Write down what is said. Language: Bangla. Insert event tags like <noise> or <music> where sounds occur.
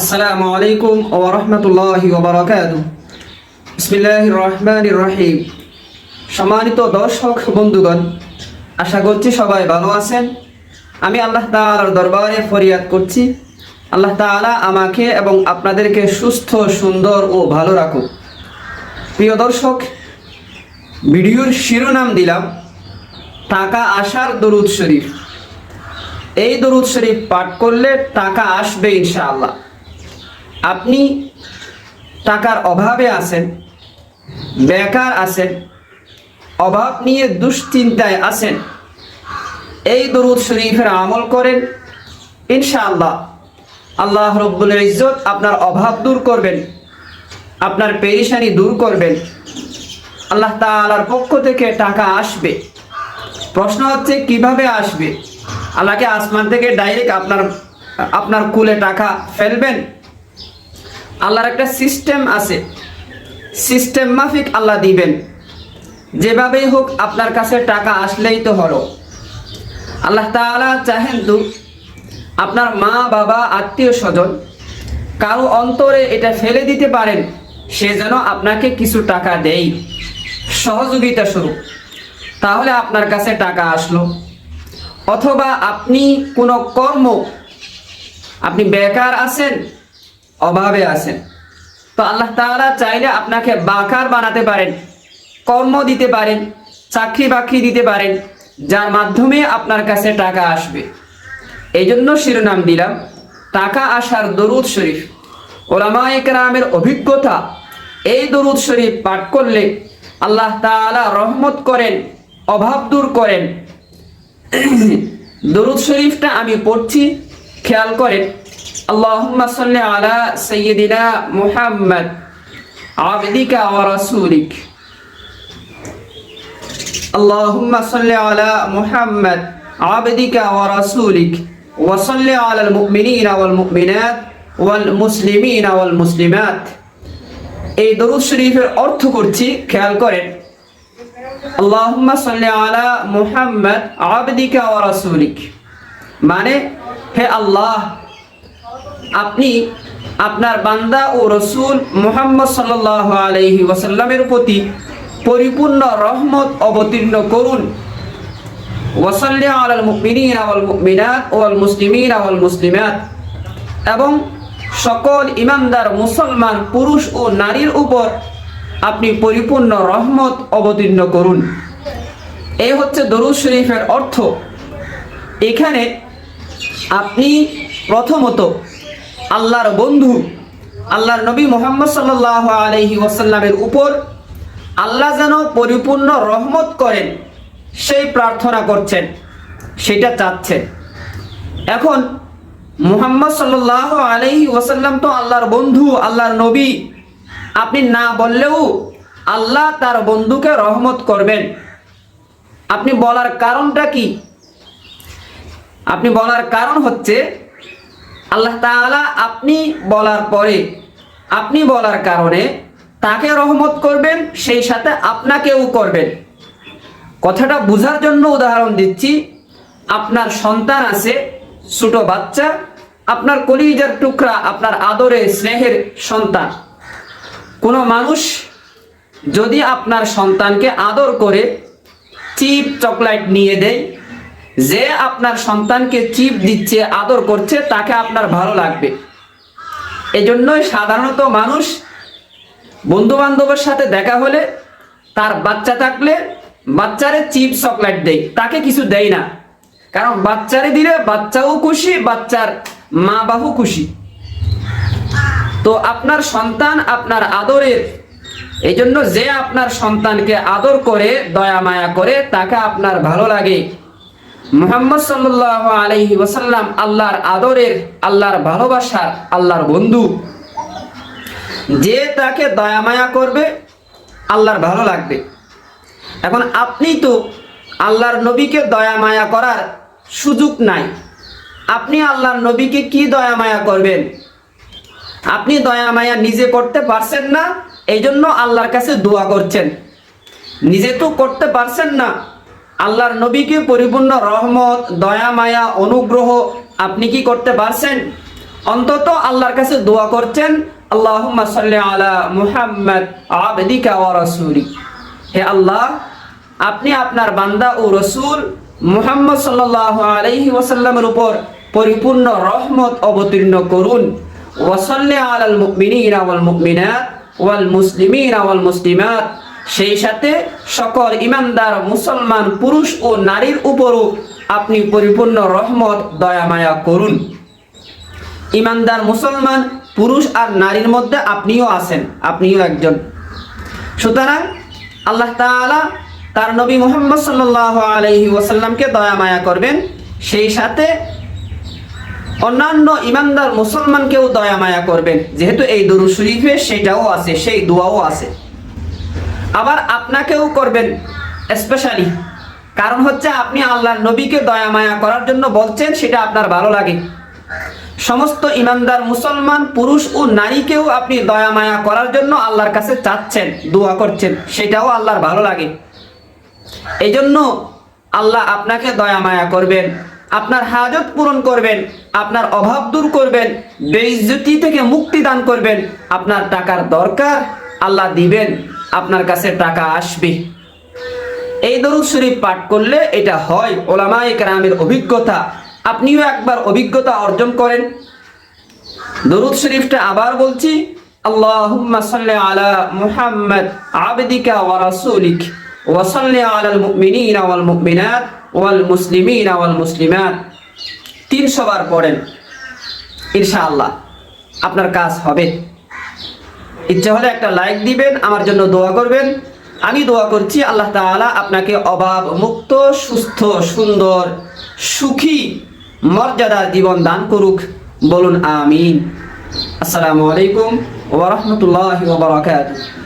আসসালামু আলাইকুম ওয়া রাহমাতুল্লাহি বিসমিল্লাহির রহমানির রহিম। সম্মানিত দর্শক বন্ধুগণ, আশা করছি সবাই ভালো আছেন। আমি আল্লাহ তাআলার দরবারে ফরিয়াদ করছি। আল্লাহ তাআলা আমাকে এবং আপনাদেরকে সুস্থ, সুন্দর ও ভালো রাখুক। প্রিয় দর্শক, ভিডিওর শিরোনাম দিলাম, টাকা আসার দরুদ শরীফ। এই দরুদ শরীফ পাঠ করলে টাকা আসবে ইনশাআল্লাহ। আপনি টাকার অভাবে আছেন, বেকার আছেন, অভাব নিয়ে দুশ্চিন্তায় আছেন, এই দরুদ শরীফের আমল করেন, ইনশাআল্লাহ আল্লাহ রব্বুল ইজ্জত আপনার অভাব দূর করবেন, আপনার পেরেশানি দূর করবেন, আল্লাহ তাআলার পক্ষ থেকে টাকা আসবে। প্রশ্ন হচ্ছে, কীভাবে আসবে? আল্লাহকে আসমান থেকে ডাইরেক্ট আপনার আপনার কুলে টাকা ফেলবেন? আল্লাহর একটা সিস্টেম আছে। সিস্টেম মাফিক আল্লাহ দিবেন। যেভাবেই হোক আপনার কাছে টাকা আসলেই তো হলো। আল্লাহ তাআলা চাহেন তো আপনার মা, বাবা, আত্মীয় স্বজন কারও অন্তরে এটা ফেলে দিতে পারেন, সে যেন আপনাকে কিছু টাকা দেয়। সহযোগিতা স্বরূপ। তাহলে আপনার কাছে টাকা আসলো। অথবা আপনি কোনো কর্ম, আপনি বেকার আছেন অভাবে আছেন। তো আল্লাহ তাআলা চাইলে আপনাকে বাকার বানাতে পারেন, কর্ম দিতে পারেন, চাকরি বাকরি দিতে পারেন, যার মাধ্যমে আপনার কাছে টাকা আসবে। এই জন্য শিরোনাম দিলাম, টাকা আসার দরুদ শরীফ। ওলামা একরামের অভিজ্ঞতা, এই দরুদ শরীফ পাঠ করলে আল্লাহ তাআলা রহমত করেন, অভাব দূর করেন। <clears throat> দরুদ শরীফটা আমি পড়ছি, খেয়াল করেন। আল্লাহুম্মা সাল্লি আলা সাইয়্যিদিনা মুহাম্মদ আবদিকা ওয়া রাসূলিক اللهم صل على محمد عبدك ورسولك وصل على المؤمنين والمؤمنات والمسلمين والمسلمات এই দরুদ শরীফের অর্থ করছি খেয়াল করেন আল্লাহুম্মা সাল্লি আলা মুহাম্মদ আবদিকা ওয়া রাসূলিক মানে হে আল্লাহ আপনি আপনার বান্দা ও রসুল মুহাম্মদ সাল্লাল্লাহু আলাইহি ওয়াসাল্লামের প্রতি পরিপূর্ণ রহমত অবতীর্ণ করুন। ওয়াল এবং সকল ইমানদার মুসলমান, পুরুষ ও নারীর উপর আপনি পরিপূর্ণ রহমত অবতীর্ণ করুন। এই হচ্ছে দরুদ শরীফের অর্থ। এখানে আপনি প্রথমত আল্লাহর বন্ধু, আল্লাহর নবী মোহাম্মদ সাল্লাহ আলহি ওয়াসাল্লামের উপর আল্লাহ যেন পরিপূর্ণ রহমত করেন, সেই প্রার্থনা করছেন, সেটা চাচ্ছেন এখন মুহাম্মদ সাল্লাহ আলহি ওয়াসাল্লাম তো আল্লাহর বন্ধু, আল্লাহর নবী। আপনি না বললেও আল্লাহ তার বন্ধুকে রহমত করবেন। আপনি বলার কারণটা কি? আপনি বলার কারণ হচ্ছে আল্লাহ তাআলা আপনি বলার পরে, আপনি বলার কারণে তাকে রহমত করবেন, সেই সাথে আপনাকেও করবেন। কথাটা বোঝার জন্য উদাহরণ দিচ্ছি। আপনার সন্তান আছে, ছোট বাচ্চা, আপনার কলিজার টুকরা, আপনার আদরে স্নেহের সন্তান। কোনো মানুষ যদি আপনার সন্তানকে আদর করে, চিপ চকলেট নিয়ে দেয় যে আপনার সন্তানকে চিপ দিচ্ছে, আদর করছে, তাকে আপনার ভালো লাগবে। এজন্যই সাধারণত মানুষ বন্ধু বান্ধবের সাথে দেখা হলে তার বাচ্চা থাকলে বাচ্চারে চিপ চকলেট দেয়, তাকে কিছু দেয় না। কারণ বাচ্চারে দিলে বাচ্চাও খুশি, বাচ্চার মা বাবু খুশি। তো আপনার সন্তান আপনার আদরের এই জন্য যে আপনার সন্তানকে আদর করে, দয়া মায়া করে, তাকে আপনার ভালো লাগে। মুহাম্মদ সাল্লাহ আলহি ওসাল্লাম আল্লাহর আদরের, আল্লাহর ভালোবাসার, আল্লাহর বন্ধু। যে তাকে দয়া মায়া করবে, আল্লাহর ভালো লাগবে। এখন আপনি তো আল্লাহর নবীকে দয়া মায়া করার সুযোগ নাই। আপনি আল্লাহর নবীকে কি দয়া মায়া করবেন? আপনি দয়া মায়া নিজে করতে পারছেন না এই জন্য আল্লাহর কাছে দোয়া করছেন। নিজে তো করতে পারছেন না আল্লাহর নবীকে পরিপূর্ণ রহমত, দয়া, মায়া, অনুগ্রহ আপনি কি করতে পারছেন? অন্তত আল্লাহর কাছে দোয়া করছেন, আল্লাহুম্মা সাল্লি আলা মুহাম্মদ আবদিকা ওয়া রাসূলিক হে আল্লাহ, আপনি আপনার বান্দা ও রসুল মুহাম্মদ সাল্লাল্লাহু আলাইহি ওয়াসাল্লামের উপর পরিপূর্ণ রহমত অবতীর্ণ করুন। ওয়াসাল্লি আলাল মুমিনিনা ওয়াল মুমিনাত ওয়াল মুসলিমিনা ওয়াল মুসলিমাত। সেই সাথে সকল ইমানদার মুসলমান পুরুষ ও নারীর উপরও আপনি পরিপূর্ণ রহমত, দয়া, মায়া করুন। ইমানদার মুসলমান পুরুষ আর নারীর মধ্যে আপনিও আছেন, আপনিও একজন। সুতরাং আল্লাহ তাআলা তার নবী মুহাম্মদ সাল্লাল্লাহু আলাইহি ওয়াসাল্লামকে দয়া, মায়া করবেন। সেই সাথে অন্যান্য ইমানদার মুসলমানকেও দয়া, মায়া করবেন। যেহেতু এই দরুদ শরীফে সেটাও আছে, সেই দোয়াও আছে। আবার আপনাকেও করবেন স্পেশালি কারণ হচ্ছে আপনি আল্লাহর নবীকে দয়া মায়া করার জন্য বলছেন, সেটা আপনার ভালো লাগে। সমস্ত ইমানদার মুসলমান, পুরুষ ও নারীকেও আপনি দয়া মায়া করার জন্য আল্লাহর কাছে চাচ্ছেন, দোয়া করছেন, সেটাও আল্লাহর ভালো লাগে। এই জন্য আল্লাহ আপনাকে দয়া মায়া করবেন, আপনার হাজত পূরণ করবেন, আপনার অভাব দূর করবেন, বেইজ্জতি থেকে মুক্তি দান করবেন, আপনার টাকার দরকার আল্লাহ দিবেন। আপনার কাছে টাকা আসবে। এই দরুদ শরীফ পাঠ করলে এটা হয়। ওলামায়ে কেরামের অভিজ্ঞতা। আপনিও একবার অভিজ্ঞতা অর্জন করেন। দরুদ শরীফটা আবার বলছি আলা ওয়াল মুমিনাত ওয়াল মুসলিমিনা ওয়াল মুসলিমাত। 300 বার পড়েন। ইনশাআল্লাহ আপনার কাজ হবে। ইচ্ছা হলে একটা লাইক দিবেন, আমার জন্য দোয়া করবেন। আমি দোয়া করছি, আল্লাহ তালা আপনাকে অভাব মুক্ত, সুস্থ, সুন্দর, সুখী মর্যাদার জীবন দান করুক। বলুন আমিন। আসসালামু আলাইকুম ওয়া রাহমাতুল্লাহি ওয়া বারাকাতুহু।